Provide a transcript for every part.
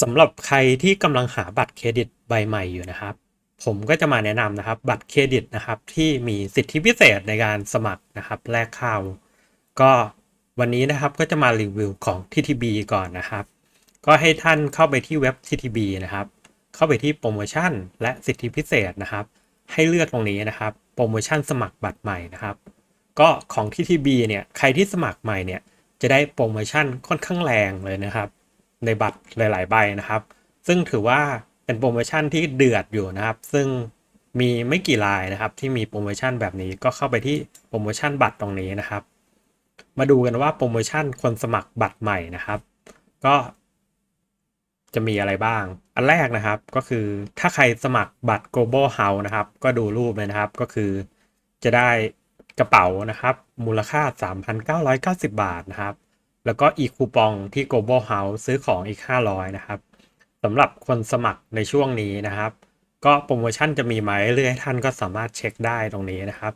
สำหรับใครที่กำลังหาบัตรเครดิตใบใหม่อยู่นะครับ ผมก็จะมาแนะนำนะครับ บัตรเครดิตนะครับที่มีสิทธิพิเศษในการสมัครนะครับแลกข้าวก็วันนี้นะครับก็จะมารีวิวของ TTB ก่อนนะครับ ก็ให้ท่านเข้าไปที่เว็บ TTB นะครับ เข้าไปที่โปรโมชั่นและสิทธิพิเศษนะครับ ให้เลือกตรงนี้นะครับ โปรโมชั่นสมัครบัตรใหม่นะครับ ก็ของ TTB เนี่ยใครที่สมัครใหม่เนี่ยจะได้โปรโมชั่นค่อนข้างแรงเลยนะครับ ในบัตรหลาย ๆ ใบนะครับ ซึ่งถือว่าเป็นโปรโมชั่นที่เดือดอยู่นะครับ ซึ่งมีไม่กี่รายนะครับ ที่มีโปรโมชั่นแบบนี้ก็เข้าไปที่โปรโมชั่นบัตรตรงนี้นะครับ มาดูกันว่าโปรโมชั่นคนสมัครบัตรใหม่นะครับ ก็จะมีอะไรบ้าง อันแรกนะครับก็คือถ้าใครสมัครบัตร global house นะครับ ก็ดูรูปเลยนะครับก็คือจะได้กระเป๋านะครับ มูลค่า 3,990 บาทนะครับ แล้วก็อีกคูปองที่ global house ซื้อของอีก 500 นะครับสำหรับคนสมัครในช่วงนี้นะครับ ก็โปรโมชั่นจะมีไหมเรื่อยๆท่านก็สามารถเช็คได้ตรงนี้นะครับ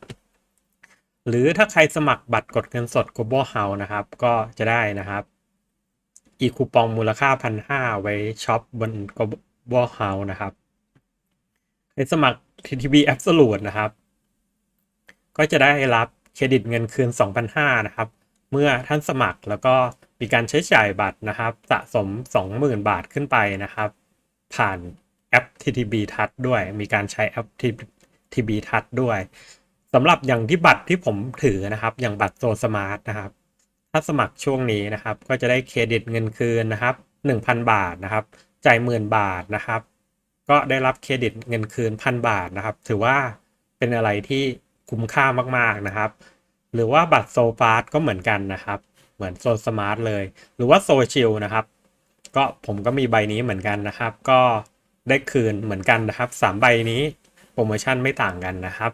หรือถ้าใครสมัครบัตรกดเงินสด global house นะครับ ก็จะได้นะครับ อีกคูปองมูลค่าพันห้าไว้ช็อปบน global house นะครับใครสมัคร TTB Absolute นะครับ ก็จะได้รับเครดิตเงินคืน 2,500 นะครับ เมื่อท่านสมัครแล้วก็มีการใช้จ่ายบัตรนะครับ สะสม 20,000 บาทขึ้นไปนะครับ ผ่านแอป TTB Touch ด้วย มีการใช้แอป TTB Touch ด้วยสำหรับอย่างที่บัตรที่ผมถือนะครับ อย่างบัตรโซสมาร์ทนะครับ ถ้าสมัครช่วงนี้นะครับ ก็จะได้เครดิตเงินคืนนะครับ 1,000 บาทนะครับ จ่ายหมื่นบาทนะครับ ก็ได้รับเครดิตเงินคืนพันบาทนะครับ ถือว่าเป็นอะไรที่คุ้มค่ามากๆนะครับ หรือว่าบัตรโซฟาสก็เหมือนกันนะครับ เหมือนโซสมาร์ทเลย หรือว่าโซชิลนะครับ ก็ผมก็มีใบนี้เหมือนกันนะครับ ก็ได้คืนเหมือนกันนะครับสามใบนี้โปรโมชั่นไม่ต่างกันนะครับ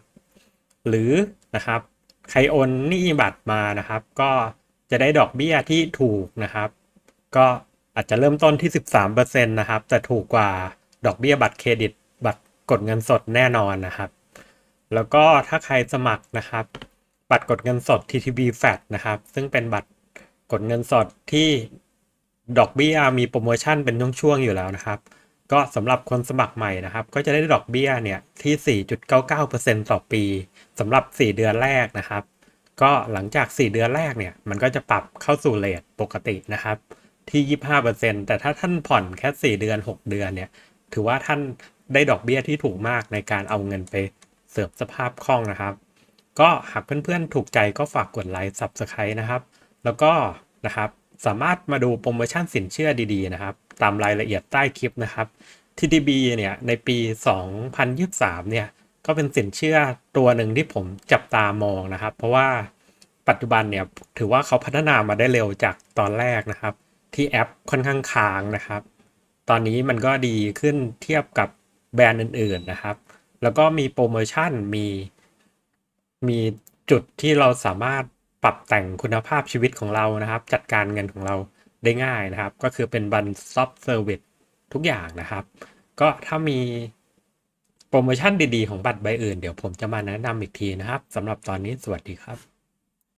หรือนะครับใครโอนนี้บัตรมานะครับ ก็จะได้ดอกเบี้ยที่ถูกนะครับ ก็อาจจะเริ่มต้นที่ 13%นะครับจะถูกกว่าดอกเบี้ยบัตรเครดิต บัตรกดเงินสดแน่นอนนะครับ แล้วก็ถ้าใครสมัครนะครับ บัตรกดเงินสด TTB Fat นะครับ ซึ่งเป็นบัตรกดเงินสดที่ดอกเบี้ยมีโปรโมชั่นเป็นช่วงๆอยู่แล้วนะครับ ก็สำหรับคนสมัครใหม่นะครับ ก็จะได้ดอกเบี้ยเนี่ยที่ 4.99%ต่อปีสำหรับ 4 เดือนแรกนะครับ ก็หลังจาก 4 เดือนแรกเนี่ย มันก็จะปรับเข้าสู่เลทปกตินะครับที่ 25%แต่ถ้าท่านผ่อนแค่ 4 เดือน 6 เดือนเนี่ย ถือว่าท่านได้ดอกเบี้ยที่ถูกมากในการเอาเงินไปเสริมสภาพคล่องนะครับ ก็หากเพื่อนๆถูกใจก็ฝากกดไลค์ Subscribe นะครับ แล้วก็นะครับสามารถมาดูโปรโมชั่นสินเชื่อดีๆนะครับ ตามรายละเอียดใต้คลิปนะครับ TTB เนี่ยในปี 2023 เนี่ยก็เป็นสินเชื่อตัวหนึ่งที่ผมจับตามองนะครับ เพราะว่าปัจจุบันเนี่ยถือว่าเขาพัฒนามาได้เร็วจากตอนแรกนะครับ ที่แอปค่อนข้างค้างนะครับ ตอนนี้มันก็ดีขึ้นเทียบกับแบรนด์อื่นๆนะครับ แล้วก็มีโปรโมชั่นมี มีจุดที่เราสามารถปรับแต่งคุณภาพชีวิตของเรานะครับ จัดการเงินของเราได้ง่ายนะครับ ก็คือเป็นบันซอฟเซอร์วิสทุกอย่างนะครับ ก็ถ้ามีโปรโมชั่นดีๆ ของบัตรใบอื่น เดี๋ยวผมจะมาแนะนำอีกทีนะครับสำหรับตอนนี้สวัสดีครับ